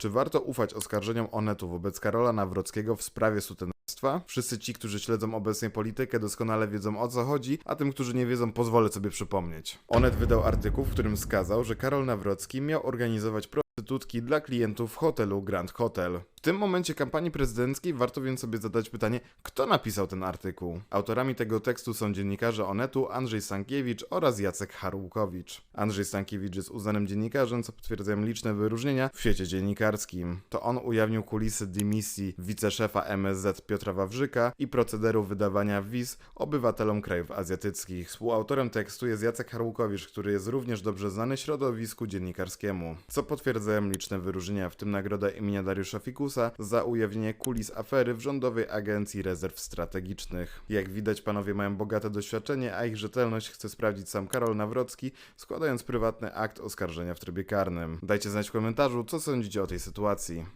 Czy warto ufać oskarżeniom Onetu wobec Karola Nawrockiego w sprawie sutenerstwa? Wszyscy ci, którzy śledzą obecnie politykę, doskonale wiedzą o co chodzi, a tym, którzy nie wiedzą, pozwolę sobie przypomnieć. Onet wydał artykuł, w którym wskazał, że Karol Nawrocki miał organizować prostytutki dla klientów hotelu Grand Hotel. W tym momencie kampanii prezydenckiej warto więc sobie zadać pytanie, kto napisał ten artykuł. Autorami tego tekstu są dziennikarze Onetu Andrzej Stankiewicz oraz Jacek Harłukowicz. Andrzej Stankiewicz jest uznanym dziennikarzem, co potwierdzają liczne wyróżnienia w świecie dziennikarskim. To on ujawnił kulisy dymisji wiceszefa MSZ Piotra Wawrzyka i procederu wydawania wiz obywatelom krajów azjatyckich. Współautorem tekstu jest Jacek Harłukowicz, który jest również dobrze znany środowisku dziennikarskiemu. Co potwierdzają liczne wyróżnienia, w tym nagroda imienia Dariusza Za ujawnienie kulis afery w Rządowej Agencji Rezerw Strategicznych. Jak widać, panowie mają bogate doświadczenie, a ich rzetelność chce sprawdzić sam Karol Nawrocki, składając prywatny akt oskarżenia w trybie karnym. Dajcie znać w komentarzu, co sądzicie o tej sytuacji.